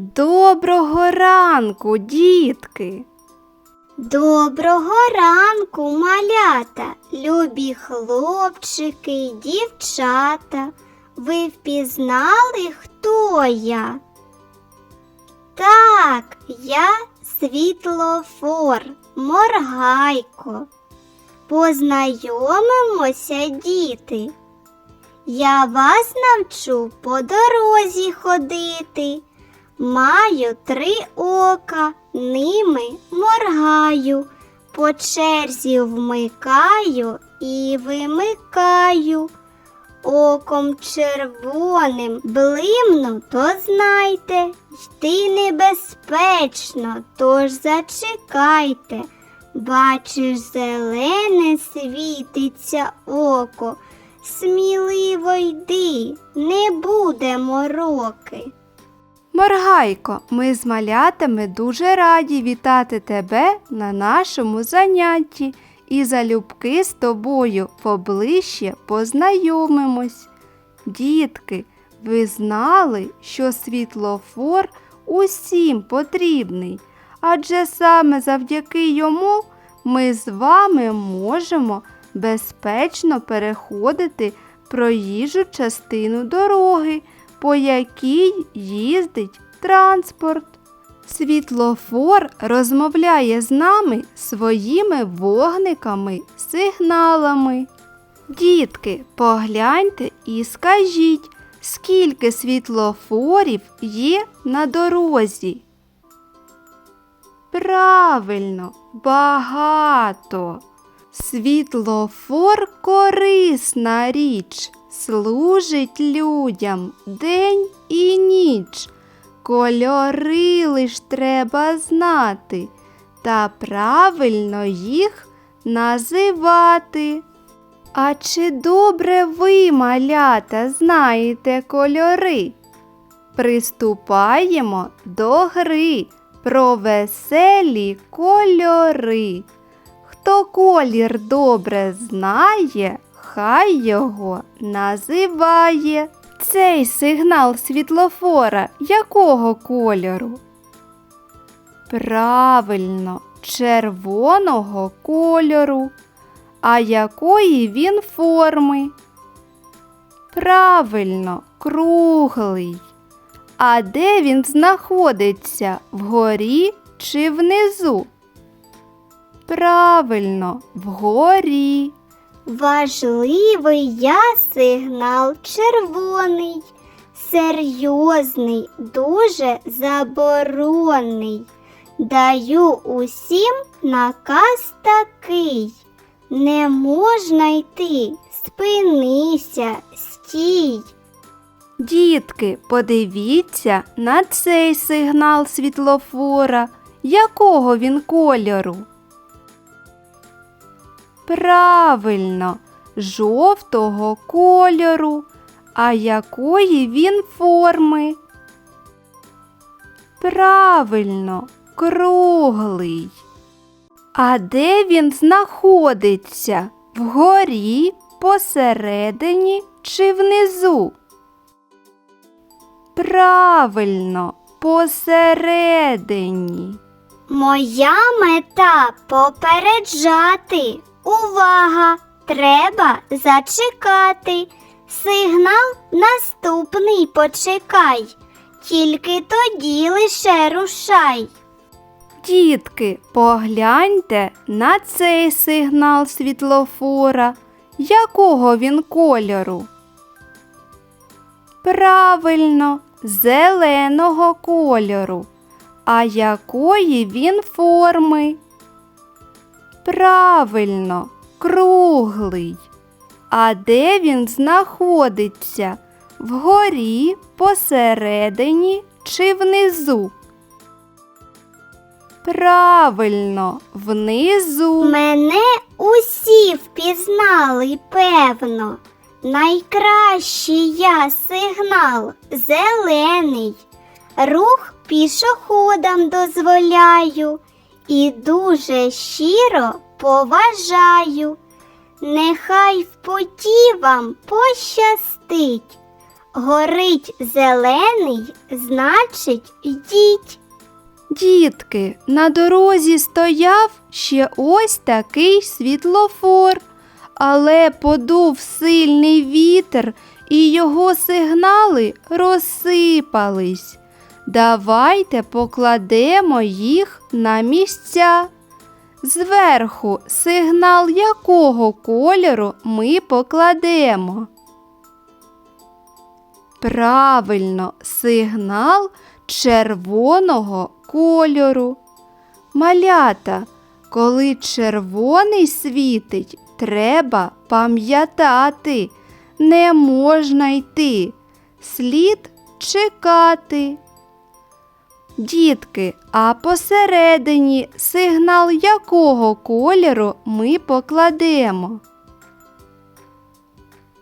Доброго ранку, дітки! Доброго ранку, малята, любі хлопчики й дівчата. Ви впізнали, хто я? Так, я світлофор, моргайко. Познайомимося, діти. Я вас навчу по дорозі ходити. Маю три ока, ними моргаю, по черзі вмикаю і вимикаю. Оком червоним блимну, то знайте, йти небезпечно, тож зачекайте. Бачиш, зелене світиться око, сміливо йди, не буде мороки. Моргайко, ми з малятами дуже раді вітати тебе на нашому занятті і залюбки з тобою поближче познайомимось. Дітки, ви знали, що світлофор усім потрібний, адже саме завдяки йому ми з вами можемо безпечно переходити проїжджу частину дороги, по якій їздить транспорт. Світлофор розмовляє з нами своїми вогниками, сигналами. Дітки, погляньте і скажіть, скільки світлофорів є на дорозі? Правильно, багато. Світлофор корисна річ, служить людям день і ніч. Кольори лиш треба знати та правильно їх називати. А чи добре ви, малята, знаєте кольори? Приступаємо до гри про веселі кольори. Хто колір добре знає, хай його називає. Цей сигнал світлофора якого кольору? Правильно, червоного кольору. А якої він форми? Правильно, круглий. А де він знаходиться? Вгорі чи внизу? Правильно, вгорі. Важливий я сигнал червоний, серйозний, дуже заборонний. Даю усім наказ такий. Не можна йти, спинися, стій. Дітки, подивіться на цей сигнал світлофора. Якого він кольору? Правильно, жовтого кольору. А якої він форми? Правильно, круглий. А де він знаходиться? Вгорі, посередині чи внизу? Правильно, посередині. Моя мета попереджати. Увага! Треба зачекати. Сигнал наступний почекай. Тільки тоді лише рушай. Дітки, погляньте на цей сигнал світлофора. Якого він кольору? Правильно, зеленого кольору. А якої він форми? Правильно, круглий. А де він знаходиться? Вгорі, посередині чи внизу? Правильно, внизу. Мене усі впізнали, певно. Найкращий я сигнал зелений. Рух пішоходам дозволяю і дуже щиро поважаю. Нехай в путі вам пощастить. горить зелений, значить йдіть. Дітки, на дорозі стояв ще ось такий світлофор, але подув сильний вітер, і його сигнали розсипались. Давайте покладемо їх на місця. Зверху сигнал якого кольору ми покладемо? Правильно, сигнал червоного кольору. Малята, коли червоний світить, треба пам'ятати, не можна йти, слід чекати. Дітки, а посередині сигнал якого кольору ми покладемо?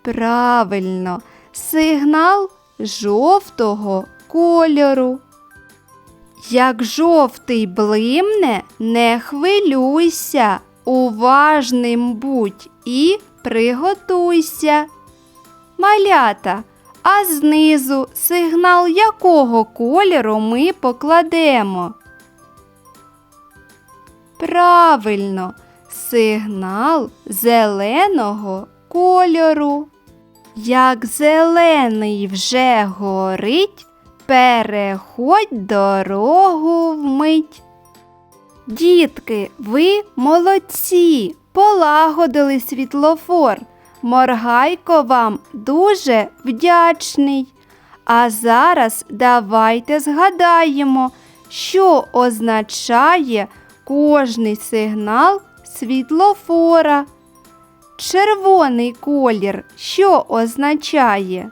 Правильно, сигнал жовтого кольору. Як жовтий блимне, не хвилюйся, уважним будь і приготуйся. Малята, а знизу сигнал якого кольору ми покладемо? Правильно, сигнал зеленого кольору. Як зелений вже горить, переходь дорогу вмить. Дітки, ви молодці, полагодили світлофор. Моргайко вам дуже вдячний. А зараз давайте згадаємо, що означає кожний сигнал світлофора. Червоний колір що означає?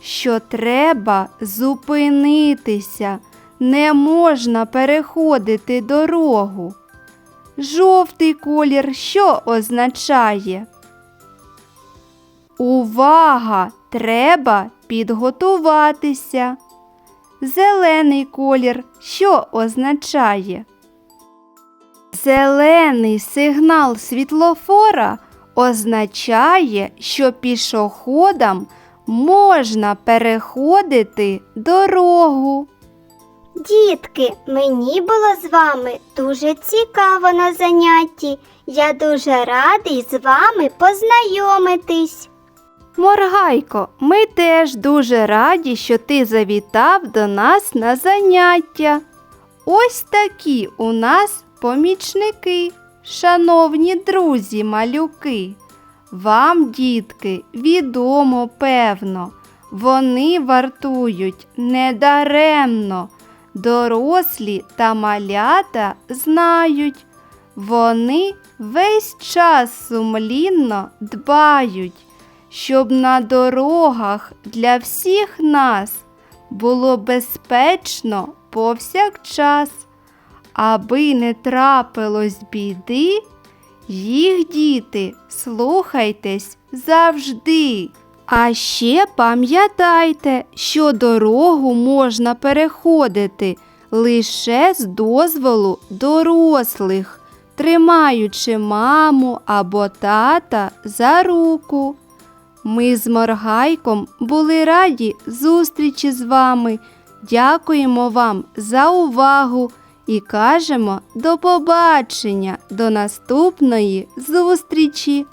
Що треба зупинитися, не можна переходити дорогу. Жовтий колір що означає? Увага! Треба підготуватися. Зелений колір що означає? Зелений сигнал світлофора означає, що пішоходам можна переходити дорогу. Дітки, мені було з вами дуже цікаво на занятті. Я дуже радий з вами познайомитись. Моргайко, ми теж дуже раді, що ти завітав до нас на заняття. Ось такі у нас помічники, шановні друзі малюки. Вам, дітки, відомо певно, вони вартують недаремно. Дорослі та малята знають, вони весь час сумлінно дбають, щоб на дорогах для всіх нас було безпечно повсякчас, аби не трапилось біди, їх діти слухайтесь завжди. А ще пам'ятайте, що дорогу можна переходити лише з дозволу дорослих, тримаючи маму або тата за руку. Ми з Моргайком були раді зустрічі з вами. Дякуємо вам за увагу і кажемо до побачення, до наступної зустрічі!